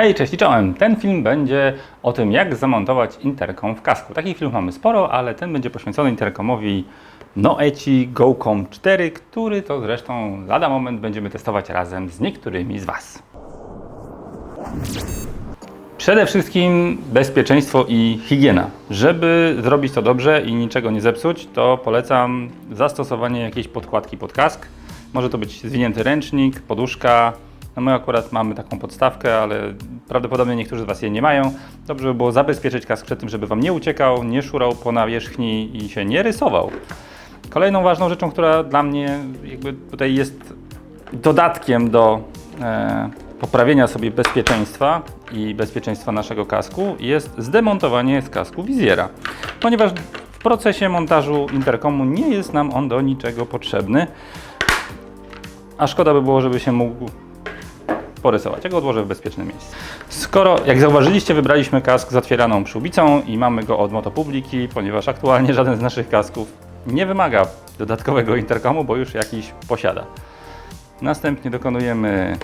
Hej, cześć i czołem. Ten film będzie o tym, jak zamontować interkom w kasku. Takich filmów mamy sporo, ale ten będzie poświęcony interkomowi Noeci GoCom 4, który to zresztą lada moment będziemy testować razem z niektórymi z Was. Przede wszystkim bezpieczeństwo i higiena. Żeby zrobić to dobrze i niczego nie zepsuć, to polecam zastosowanie jakiejś podkładki pod kask. Może to być zwinięty ręcznik, poduszka. No my akurat mamy taką podstawkę, ale prawdopodobnie niektórzy z Was jej nie mają. Dobrze by było zabezpieczyć kask przed tym, żeby Wam nie uciekał, nie szurał po nawierzchni i się nie rysował. Kolejną ważną rzeczą, która dla mnie jakby tutaj jest dodatkiem do e, poprawienia sobie bezpieczeństwa i bezpieczeństwa naszego kasku jest zdemontowanie z kasku wizjera. Ponieważ w procesie montażu interkomu nie jest nam on do niczego potrzebny, a szkoda by było, żeby się mógł porysować. Ja go odłożę w bezpieczne miejsce. Skoro, jak zauważyliście, wybraliśmy kask z otwieraną przyłbicą i mamy go od Motopubliki, ponieważ aktualnie żaden z naszych kasków nie wymaga dodatkowego interkomu, bo już jakiś posiada. Następnie dokonujemy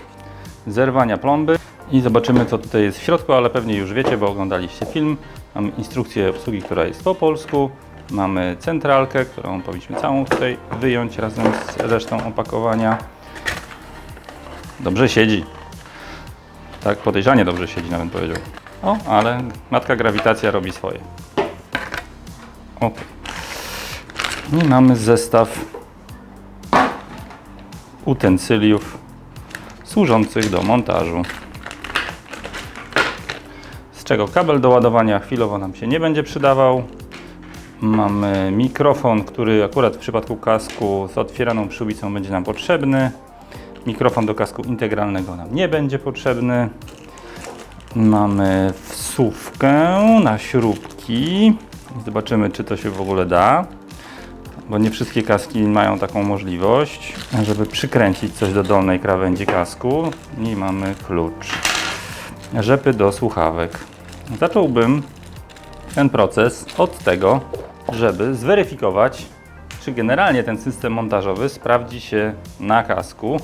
zerwania plomby i zobaczymy co tutaj jest w środku, ale pewnie już wiecie, bo oglądaliście film. Mamy instrukcję obsługi, która jest po polsku. Mamy centralkę, którą powinniśmy całą tutaj wyjąć razem z resztą opakowania. Dobrze siedzi. Tak, podejrzanie dobrze siedzi, nawet powiedział. O, ale matka grawitacja robi swoje. Ok. I mamy zestaw utensyliów służących do montażu. Z czego kabel do ładowania chwilowo nam się nie będzie przydawał. Mamy mikrofon, który akurat w przypadku kasku z otwieraną przyłbicą będzie nam potrzebny. Mikrofon do kasku integralnego nam nie będzie potrzebny. Mamy wsówkę na śrubki. Zobaczymy, czy to się w ogóle da, bo nie wszystkie kaski mają taką możliwość, żeby przykręcić coś do dolnej krawędzi kasku. I mamy klucz. Rzepy do słuchawek. Zacząłbym ten proces od tego, żeby zweryfikować, czy generalnie ten system montażowy sprawdzi się na kasku.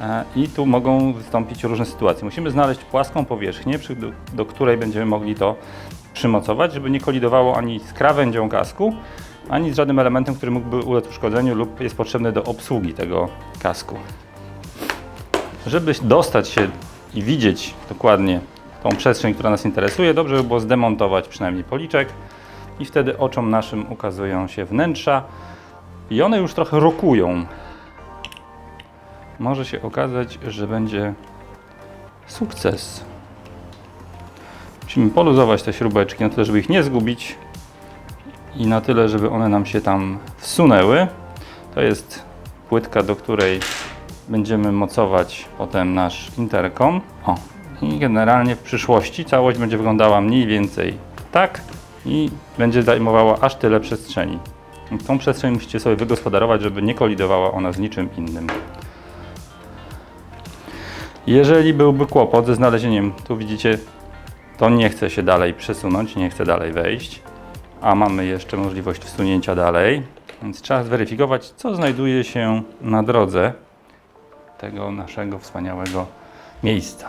E, I tu mogą wystąpić różne sytuacje. Musimy znaleźć płaską powierzchnię, do której będziemy mogli to przymocować, żeby nie kolidowało ani z krawędzią kasku, ani z żadnym elementem, który mógłby ulec uszkodzeniu lub jest potrzebny do obsługi tego kasku. Żeby dostać się i widzieć dokładnie tą przestrzeń, która nas interesuje, dobrze by było zdemontować przynajmniej policzek i wtedy oczom naszym ukazują się wnętrza i one już trochę rokują. Może się okazać, że będzie sukces. Musimy poluzować te śrubeczki na tyle, żeby ich nie zgubić i na tyle, żeby one nam się tam wsunęły. To jest płytka, do której będziemy mocować potem nasz interkom. O, i generalnie w przyszłości całość będzie wyglądała mniej więcej tak i będzie zajmowała aż tyle przestrzeni. Tą przestrzeń musicie sobie wygospodarować, żeby nie kolidowała ona z niczym innym. Jeżeli byłby kłopot ze znalezieniem, tu widzicie, to nie chce się dalej przesunąć, nie chce dalej wejść, a mamy jeszcze możliwość wsunięcia dalej, więc trzeba zweryfikować, co znajduje się na drodze tego naszego wspaniałego miejsca.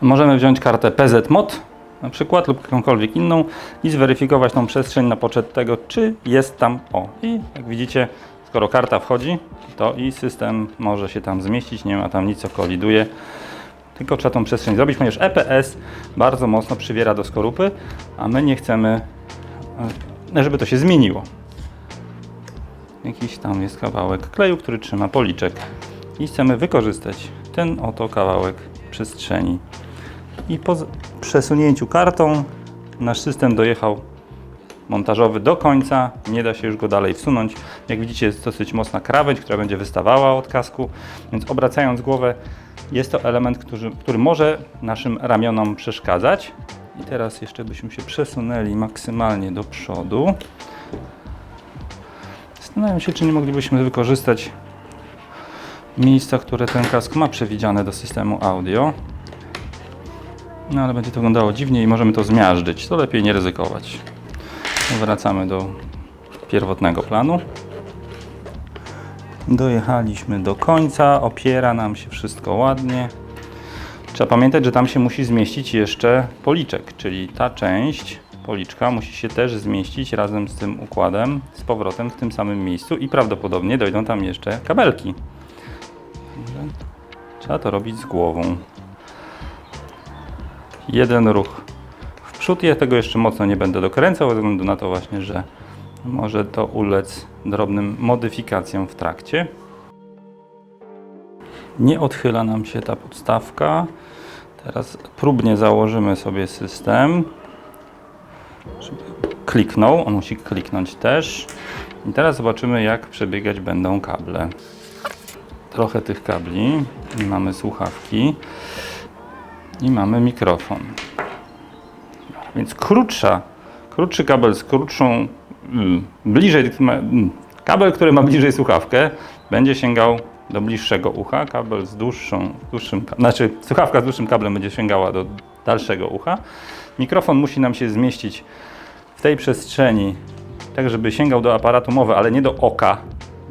Możemy wziąć kartę PZMOD na przykład lub jakąkolwiek inną i zweryfikować tą przestrzeń na poczet tego, czy jest tam o. I jak widzicie, skoro karta wchodzi, to i system może się tam zmieścić, nie ma tam nic, co koliduje. Tylko trzeba tą przestrzeń zrobić, ponieważ EPS bardzo mocno przywiera do skorupy, a my nie chcemy, e, żeby to się zmieniło. Jakiś tam jest kawałek kleju, który trzyma policzek i chcemy wykorzystać ten oto kawałek przestrzeni. I przesunięciu kartą nasz system dojechał montażowy do końca, nie da się już go dalej wsunąć. Jak widzicie jest dosyć mocna krawędź, która będzie wystawała od kasku, więc obracając głowę jest to element, który, który może naszym ramionom przeszkadzać. I teraz jeszcze byśmy się przesunęli maksymalnie do przodu. Zastanawiam się, czy nie moglibyśmy wykorzystać miejsca, które ten kask ma przewidziane do systemu audio. No ale będzie to wyglądało dziwnie i możemy to zmiażdżyć. To lepiej nie ryzykować. Wracamy do pierwotnego planu. Dojechaliśmy do końca, opiera nam się wszystko ładnie. Trzeba pamiętać, że tam się musi zmieścić jeszcze policzek, czyli ta część policzka musi się też zmieścić razem z tym układem z powrotem w tym samym miejscu i prawdopodobnie dojdą tam jeszcze kabelki. Trzeba to robić z głową. Jeden ruch w przód. Ja tego jeszcze mocno nie będę dokręcał, ze względu na to właśnie, że może to ulec drobnym modyfikacjom w trakcie. Nie odchyla nam się ta podstawka. Teraz próbnie założymy sobie system. Żeby kliknął, on musi kliknąć też. I teraz zobaczymy, jak przebiegać będą kable. Trochę tych kabli. Mamy słuchawki i mamy mikrofon. Więc krótsza, krótszy kabel z krótszą, mm, bliżej, mm, kabel, który ma bliżej słuchawkę, będzie sięgał do bliższego ucha, kabel z dłuższą, dłuższym, znaczy słuchawka z dłuższym kablem będzie sięgała do dalszego ucha. Mikrofon musi nam się zmieścić w tej przestrzeni, tak żeby sięgał do aparatu mowy, ale nie do oka,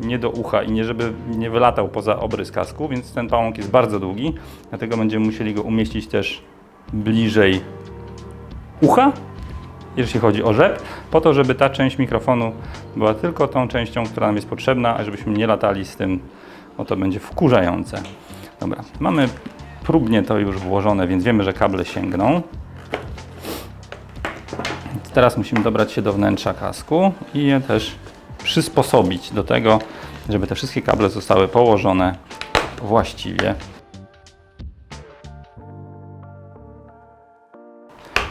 nie do ucha i nie żeby nie wylatał poza obrys kasku, więc ten pałąk jest bardzo długi, dlatego będziemy musieli go umieścić też bliżej ucha, jeśli chodzi o rzep, po to, żeby ta część mikrofonu była tylko tą częścią, która nam jest potrzebna, a żebyśmy nie latali z tym, bo to będzie wkurzające. Dobra, mamy próbnie to już włożone, więc wiemy, że kable sięgną. Teraz musimy dobrać się do wnętrza kasku i je też przysposobić do tego, żeby te wszystkie kable zostały położone właściwie.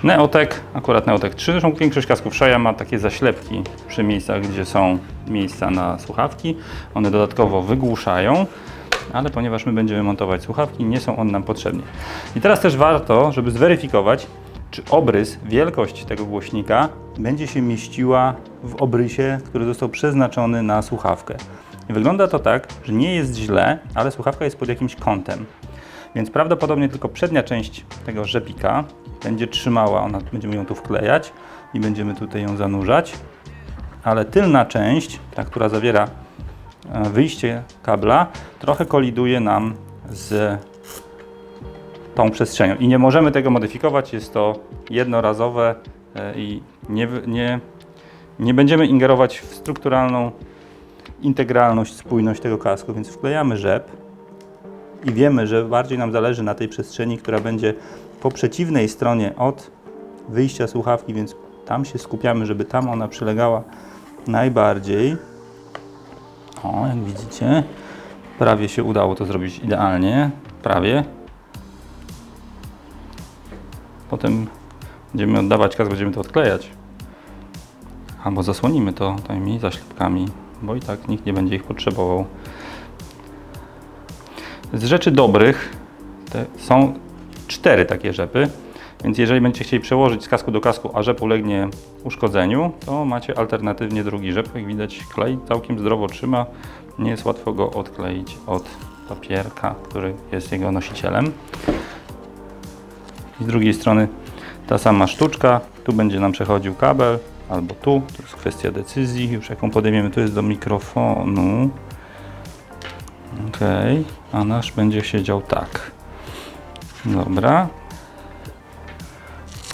Neotek, akurat Neotek 3, zresztą większość kasków Shure ma takie zaślepki przy miejscach, gdzie są miejsca na słuchawki. One dodatkowo wygłuszają, ale ponieważ my będziemy montować słuchawki, nie są one nam potrzebne. I teraz też warto, żeby zweryfikować, czy obrys, wielkość tego głośnika będzie się mieściła w obrysie, który został przeznaczony na słuchawkę. Wygląda to tak, że nie jest źle, ale słuchawka jest pod jakimś kątem. Więc prawdopodobnie tylko przednia część tego rzepika będzie trzymała, ona, będziemy ją tu wklejać i będziemy tutaj ją zanurzać, ale tylna część, ta, która zawiera e, wyjście kabla, trochę koliduje nam z tą przestrzenią i nie możemy tego modyfikować, jest to jednorazowe e, i nie, nie, nie będziemy ingerować w strukturalną integralność, spójność tego kasku, więc wklejamy rzep, i wiemy, że bardziej nam zależy na tej przestrzeni, która będzie po przeciwnej stronie od wyjścia słuchawki, więc tam się skupiamy, żeby tam ona przylegała najbardziej. O, jak widzicie, prawie się udało to zrobić idealnie, prawie. Potem będziemy oddawać kask, będziemy to odklejać. Albo zasłonimy to tymi zaślepkami, bo i tak nikt nie będzie ich potrzebował. Z rzeczy dobrych są cztery takie rzepy, więc jeżeli będziecie chcieli przełożyć z kasku do kasku, a rzep ulegnie uszkodzeniu, to macie alternatywnie drugi rzep. Jak widać klej całkiem zdrowo trzyma, nie jest łatwo go odkleić od papierka, który jest jego nosicielem. I z drugiej strony ta sama sztuczka, tu będzie nam przechodził kabel, albo tu, to jest kwestia decyzji, już jaką podejmiemy, tu jest do mikrofonu. Ok, a nasz będzie siedział tak. Dobra.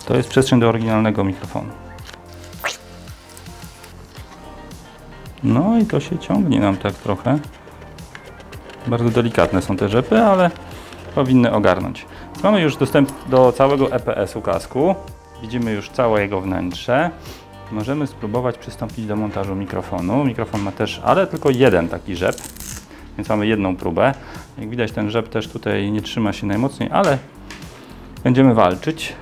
To jest przestrzeń do oryginalnego mikrofonu. No i to się ciągnie nam tak trochę. Bardzo delikatne są te rzepy, ale powinny ogarnąć. Mamy już dostęp do całego EPS-u kasku. Widzimy już całe jego wnętrze. Możemy spróbować przystąpić do montażu mikrofonu. Mikrofon ma też, ale tylko jeden taki rzep więc mamy jedną próbę. Jak widać ten rzep też tutaj nie trzyma się najmocniej, ale będziemy walczyć.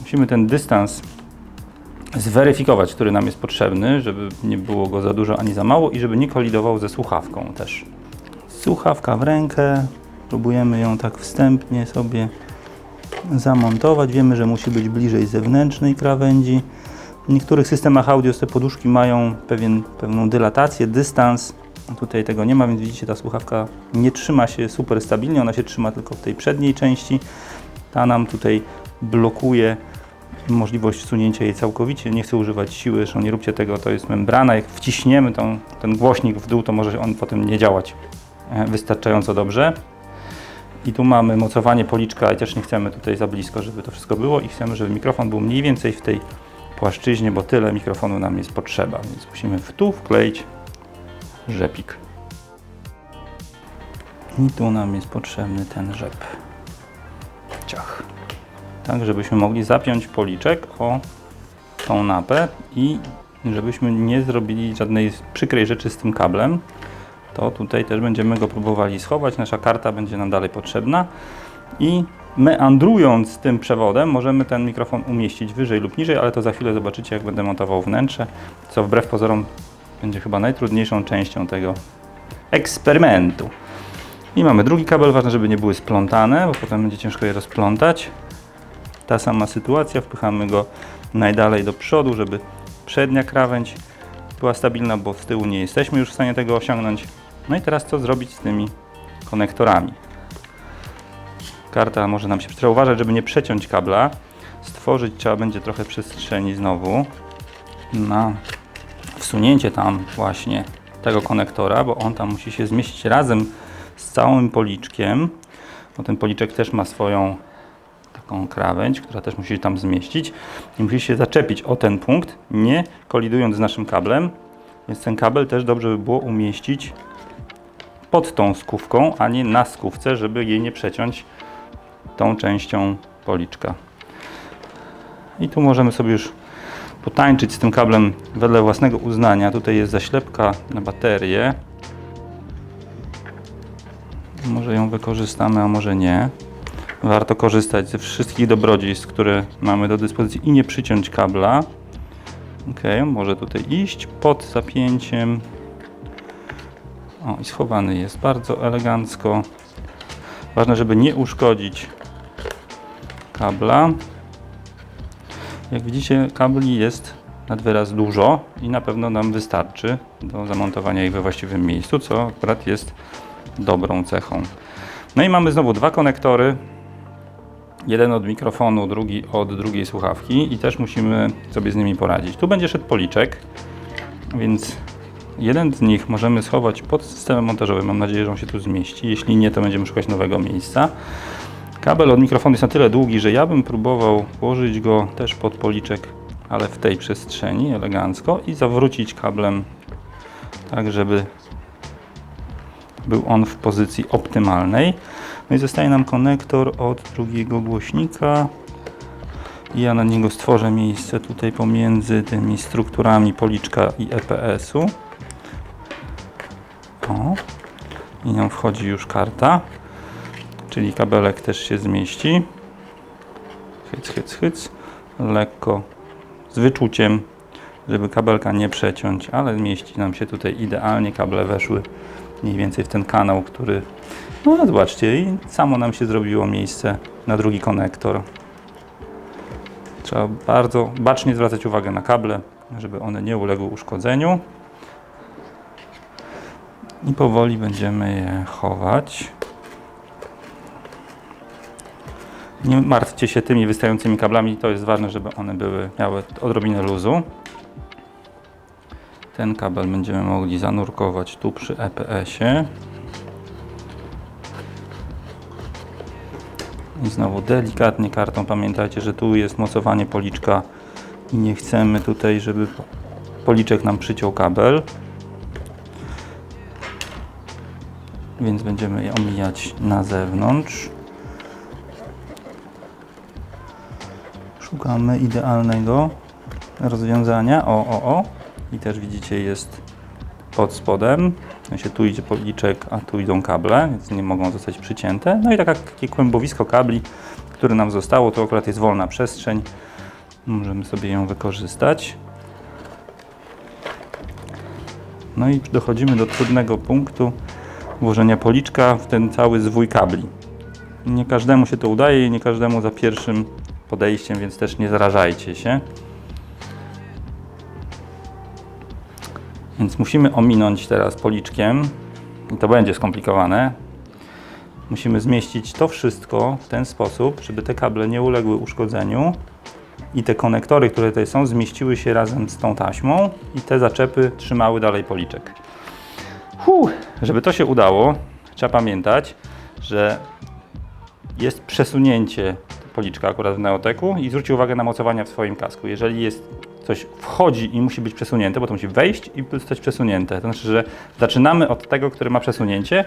Musimy ten dystans zweryfikować, który nam jest potrzebny, żeby nie było go za dużo ani za mało i żeby nie kolidował ze słuchawką też. Słuchawka w rękę, próbujemy ją tak wstępnie sobie zamontować. Wiemy, że musi być bliżej zewnętrznej krawędzi. W niektórych systemach audio te poduszki mają pewien, pewną dylatację, dystans. Tutaj tego nie ma, więc widzicie, ta słuchawka nie trzyma się super stabilnie, ona się trzyma tylko w tej przedniej części. Ta nam tutaj blokuje możliwość wsunięcia jej całkowicie. Nie chcę używać siły, zresztą nie róbcie tego, to jest membrana. Jak wciśniemy tą, ten głośnik w dół, to może on potem nie działać e, wystarczająco dobrze. I tu mamy mocowanie policzka i też nie chcemy tutaj za blisko, żeby to wszystko było i chcemy, żeby mikrofon był mniej więcej w tej płaszczyźnie, bo tyle mikrofonu nam jest potrzeba, więc musimy w tu wkleić rzepik. I tu nam jest potrzebny ten rzep. Ciach. Tak, żebyśmy mogli zapiąć policzek o tą napę i żebyśmy nie zrobili żadnej przykrej rzeczy z tym kablem, to tutaj też będziemy go próbowali schować. Nasza karta będzie nam dalej potrzebna i meandrując tym przewodem możemy ten mikrofon umieścić wyżej lub niżej, ale to za chwilę zobaczycie jak będę montował wnętrze, co wbrew pozorom będzie chyba najtrudniejszą częścią tego eksperymentu. I mamy drugi kabel, ważne żeby nie były splątane, bo potem będzie ciężko je rozplątać. Ta sama sytuacja, wpychamy go najdalej do przodu, żeby przednia krawędź była stabilna, bo z tyłu nie jesteśmy już w stanie tego osiągnąć. No i teraz co zrobić z tymi konektorami? Karta może nam się trzeba uważać, żeby nie przeciąć kabla. Stworzyć trzeba będzie trochę przestrzeni znowu na wsunięcie tam właśnie tego konektora, bo on tam musi się zmieścić razem z całym policzkiem, bo ten policzek też ma swoją taką krawędź, która też musi się tam zmieścić. I musi się zaczepić o ten punkt, nie kolidując z naszym kablem, więc ten kabel też dobrze by było umieścić pod tą skówką, a nie na skówce, żeby jej nie przeciąć tą częścią policzka. I tu możemy sobie już potańczyć z tym kablem wedle własnego uznania. Tutaj jest zaślepka na baterię. Może ją wykorzystamy, a może nie. Warto korzystać ze wszystkich dobrodziejstw, które mamy do dyspozycji i nie przyciąć kabla. Ok, może tutaj iść pod zapięciem. O, i schowany jest bardzo elegancko. Ważne, żeby nie uszkodzić kabla. Jak widzicie, kabli jest nad wyraz dużo i na pewno nam wystarczy do zamontowania ich we właściwym miejscu, co akurat jest dobrą cechą. No i mamy znowu dwa konektory. Jeden od mikrofonu, drugi od drugiej słuchawki i też musimy sobie z nimi poradzić. Tu będzie szedł policzek, więc jeden z nich możemy schować pod systemem montażowym. Mam nadzieję, że on się tu zmieści. Jeśli nie, to będziemy szukać nowego miejsca. Kabel od mikrofonu jest na tyle długi, że ja bym próbował włożyć go też pod policzek, ale w tej przestrzeni elegancko i zawrócić kablem tak, żeby był on w pozycji optymalnej. No i zostaje nam konektor od drugiego głośnika. Ja na niego stworzę miejsce tutaj pomiędzy tymi strukturami policzka i EPS-u. O. I nią wchodzi już karta. Czyli kabelek też się zmieści. Hyc, hyc, hyc. Lekko z wyczuciem, żeby kabelka nie przeciąć, ale mieści nam się tutaj idealnie. Kable weszły mniej więcej w ten kanał, który no zobaczcie i samo nam się zrobiło miejsce na drugi konektor. Trzeba bardzo bacznie zwracać uwagę na kable, żeby one nie uległy uszkodzeniu. I powoli będziemy je chować. Nie martwcie się tymi wystającymi kablami, to jest ważne, żeby one były, miały odrobinę luzu. Ten kabel będziemy mogli zanurkować tu przy EPS-ie. I znowu delikatnie kartą pamiętajcie, że tu jest mocowanie policzka i nie chcemy tutaj, żeby policzek nam przyciął kabel. Więc będziemy je omijać na zewnątrz. Szukamy idealnego rozwiązania. O, o, o. I też widzicie jest pod spodem. W sensie tu idzie policzek, a tu idą kable, więc nie mogą zostać przycięte. No i taka, takie kłębowisko kabli, które nam zostało, to akurat jest wolna przestrzeń. Możemy sobie ją wykorzystać. No i dochodzimy do trudnego punktu włożenia policzka w ten cały zwój kabli. Nie każdemu się to udaje nie każdemu za pierwszym podejściem, więc też nie zarażajcie się. Więc musimy ominąć teraz policzkiem i to będzie skomplikowane. Musimy zmieścić to wszystko w ten sposób, żeby te kable nie uległy uszkodzeniu i te konektory, które tutaj są, zmieściły się razem z tą taśmą i te zaczepy trzymały dalej policzek. Huh, żeby to się udało, trzeba pamiętać, że jest przesunięcie policzka akurat w Neoteku i zwróćcie uwagę na mocowania w swoim kasku. Jeżeli jest coś wchodzi i musi być przesunięte, bo to musi wejść i zostać przesunięte. To znaczy, że zaczynamy od tego, który ma przesunięcie,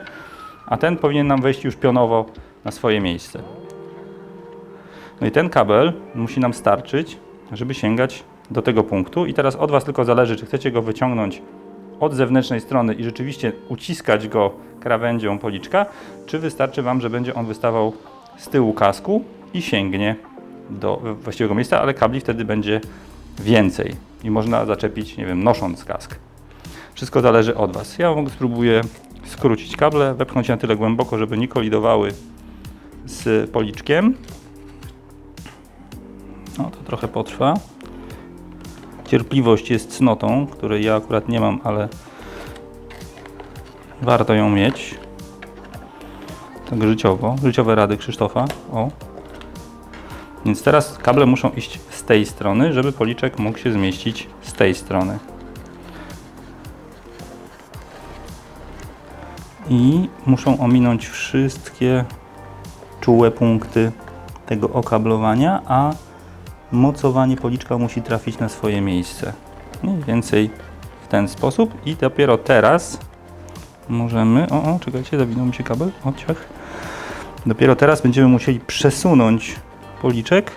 a ten powinien nam wejść już pionowo na swoje miejsce. No i ten kabel musi nam starczyć, żeby sięgać do tego punktu. I teraz od Was tylko zależy, czy chcecie go wyciągnąć od zewnętrznej strony i rzeczywiście uciskać go krawędzią policzka, czy wystarczy Wam, że będzie on wystawał z tyłu kasku i sięgnie do właściwego miejsca, ale kabli wtedy będzie więcej i można zaczepić, nie wiem, nosząc kask. Wszystko zależy od Was. Ja spróbuję skrócić kable, wepchnąć na tyle głęboko, żeby nie kolidowały z policzkiem. No to trochę potrwa. Cierpliwość jest cnotą, której ja akurat nie mam, ale warto ją mieć. Tak życiowo. Życiowe rady Krzysztofa. O. Więc teraz kable muszą iść z tej strony, żeby policzek mógł się zmieścić z tej strony. I muszą ominąć wszystkie czułe punkty tego okablowania, a mocowanie policzka musi trafić na swoje miejsce. Mniej więcej w ten sposób i dopiero teraz możemy... O, o czekajcie, zawinął mi się kabel. O, ciach. Dopiero teraz będziemy musieli przesunąć policzek,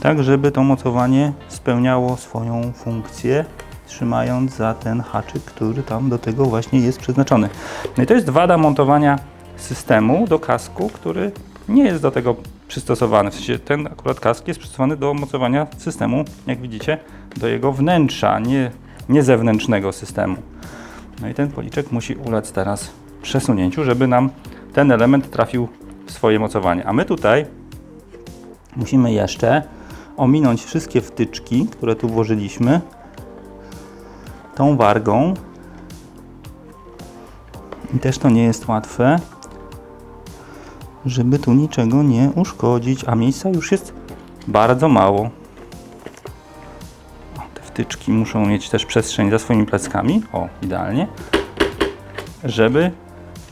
tak żeby to mocowanie spełniało swoją funkcję, trzymając za ten haczyk, który tam do tego właśnie jest przeznaczony. No i to jest wada montowania systemu do kasku, który nie jest do tego przystosowany. W sensie ten akurat kask jest przystosowany do mocowania systemu, jak widzicie, do jego wnętrza, nie, nie zewnętrznego systemu. No i ten policzek musi ulec teraz przesunięciu, żeby nam ten element trafił w swoje mocowanie. A my tutaj musimy jeszcze ominąć wszystkie wtyczki, które tu włożyliśmy tą wargą. I też to nie jest łatwe, żeby tu niczego nie uszkodzić, a miejsca już jest bardzo mało. O, te wtyczki muszą mieć też przestrzeń za swoimi pleckami, o, idealnie, żeby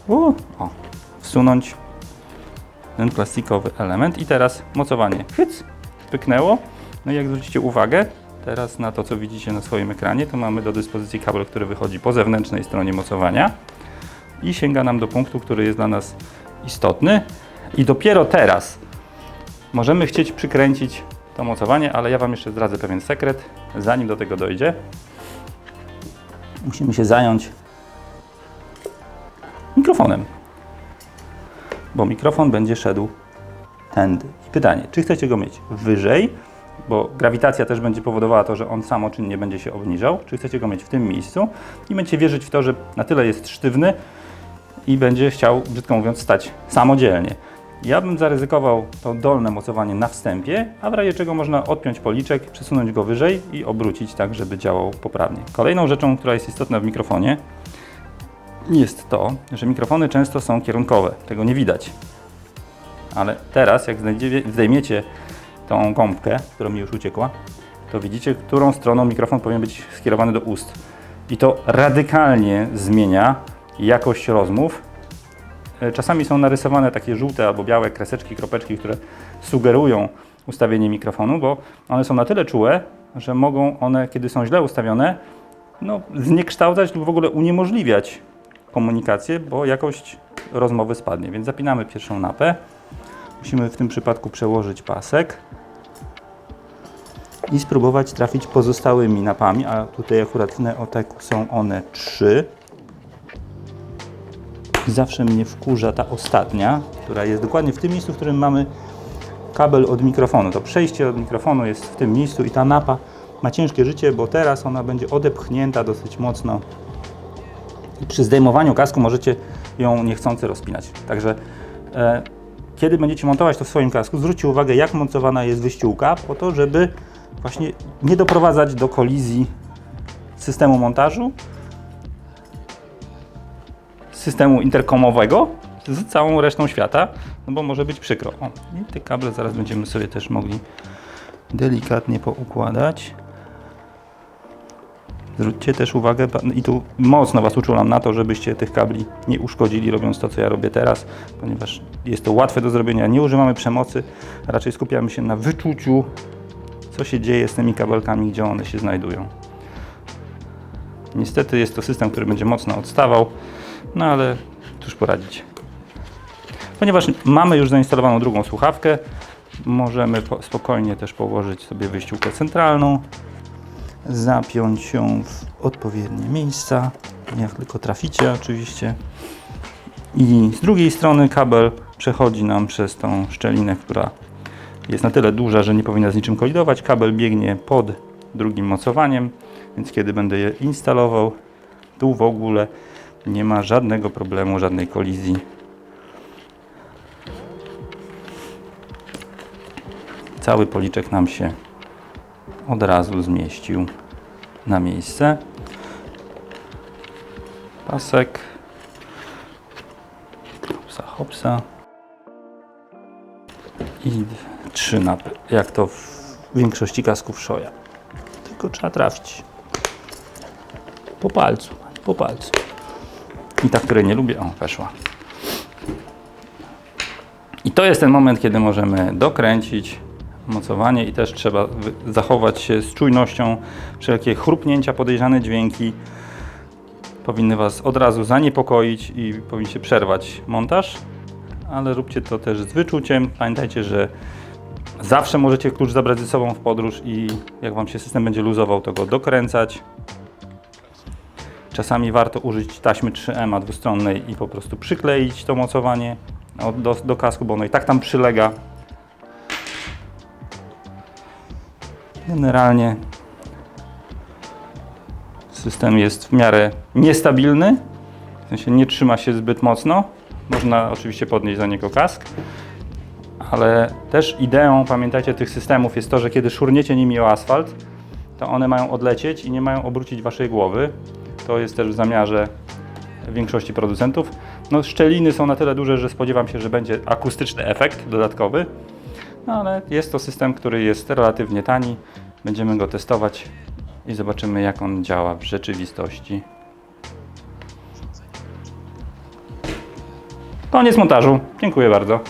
u, o, wsunąć ten plastikowy element i teraz mocowanie. Hyc, pyknęło. No i jak zwrócicie uwagę teraz na to, co widzicie na swoim ekranie, to mamy do dyspozycji kabel, który wychodzi po zewnętrznej stronie mocowania i sięga nam do punktu, który jest dla nas istotny. I dopiero teraz możemy chcieć przykręcić to mocowanie, ale ja Wam jeszcze zdradzę pewien sekret, zanim do tego dojdzie. Musimy się zająć mikrofonem bo mikrofon będzie szedł tędy. I pytanie, czy chcecie go mieć wyżej, bo grawitacja też będzie powodowała to, że on samoczynnie będzie się obniżał, czy chcecie go mieć w tym miejscu i będziecie wierzyć w to, że na tyle jest sztywny i będzie chciał, brzydko mówiąc, stać samodzielnie. Ja bym zaryzykował to dolne mocowanie na wstępie, a w razie czego można odpiąć policzek, przesunąć go wyżej i obrócić tak, żeby działał poprawnie. Kolejną rzeczą, która jest istotna w mikrofonie, jest to, że mikrofony często są kierunkowe. Tego nie widać. Ale teraz, jak zdejmiecie tą gąbkę, która mi już uciekła, to widzicie, którą stroną mikrofon powinien być skierowany do ust. I to radykalnie zmienia jakość rozmów. E, czasami są narysowane takie żółte albo białe kreseczki, kropeczki, które sugerują ustawienie mikrofonu, bo one są na tyle czułe, że mogą one, kiedy są źle ustawione, no, zniekształcać lub w ogóle uniemożliwiać komunikację, bo jakość rozmowy spadnie. Więc zapinamy pierwszą napę. Musimy w tym przypadku przełożyć pasek i spróbować trafić pozostałymi napami, a tutaj akurat w Neoteku są one trzy. Zawsze mnie wkurza ta ostatnia, która jest dokładnie w tym miejscu, w którym mamy kabel od mikrofonu. To przejście od mikrofonu jest w tym miejscu i ta napa ma ciężkie życie, bo teraz ona będzie odepchnięta dosyć mocno przy zdejmowaniu kasku możecie ją niechcący rozpinać. Także e, kiedy będziecie montować to w swoim kasku, zwróćcie uwagę, jak montowana jest wyściółka, po to, żeby właśnie nie doprowadzać do kolizji systemu montażu, systemu interkomowego z całą resztą świata, no bo może być przykro. O, i te kable zaraz będziemy sobie też mogli delikatnie poukładać. Zwróćcie też uwagę, i tu mocno Was uczulam na to, żebyście tych kabli nie uszkodzili, robiąc to, co ja robię teraz, ponieważ jest to łatwe do zrobienia. Nie używamy przemocy, raczej skupiamy się na wyczuciu, co się dzieje z tymi kabelkami, gdzie one się znajdują. Niestety jest to system, który będzie mocno odstawał, no ale cóż poradzić. Ponieważ mamy już zainstalowaną drugą słuchawkę, możemy po, spokojnie też położyć sobie wyjściówkę centralną, zapiąć ją w odpowiednie miejsca, jak tylko traficie oczywiście. I z drugiej strony kabel przechodzi nam przez tą szczelinę, która jest na tyle duża, że nie powinna z niczym kolidować. Kabel biegnie pod drugim mocowaniem, więc kiedy będę je instalował, tu w ogóle nie ma żadnego problemu, żadnej kolizji. Cały policzek nam się od razu zmieścił na miejsce. Pasek. Hopsa, hopsa. I trzy napy, jak to w większości kasków szoja. Tylko trzeba trafić. Po palcu, po palcu. I ta, której nie lubię, o, weszła. I to jest ten moment, kiedy możemy dokręcić mocowanie i też trzeba zachować się z czujnością. Wszelkie chrupnięcia, podejrzane dźwięki powinny Was od razu zaniepokoić i powinniście przerwać montaż, ale róbcie to też z wyczuciem. Pamiętajcie, że zawsze możecie klucz zabrać ze sobą w podróż i jak Wam się system będzie luzował, to go dokręcać. Czasami warto użyć taśmy 3M dwustronnej i po prostu przykleić to mocowanie do, do kasku, bo ono i tak tam przylega. Generalnie system jest w miarę niestabilny, w sensie nie trzyma się zbyt mocno. Można oczywiście podnieść za niego kask, ale też ideą, pamiętajcie, tych systemów jest to, że kiedy szurniecie nimi o asfalt, to one mają odlecieć i nie mają obrócić waszej głowy. To jest też w zamiarze większości producentów. No, szczeliny są na tyle duże, że spodziewam się, że będzie akustyczny efekt dodatkowy. No ale jest to system, który jest relatywnie tani. Będziemy go testować i zobaczymy, jak on działa w rzeczywistości. Koniec montażu. Dziękuję bardzo.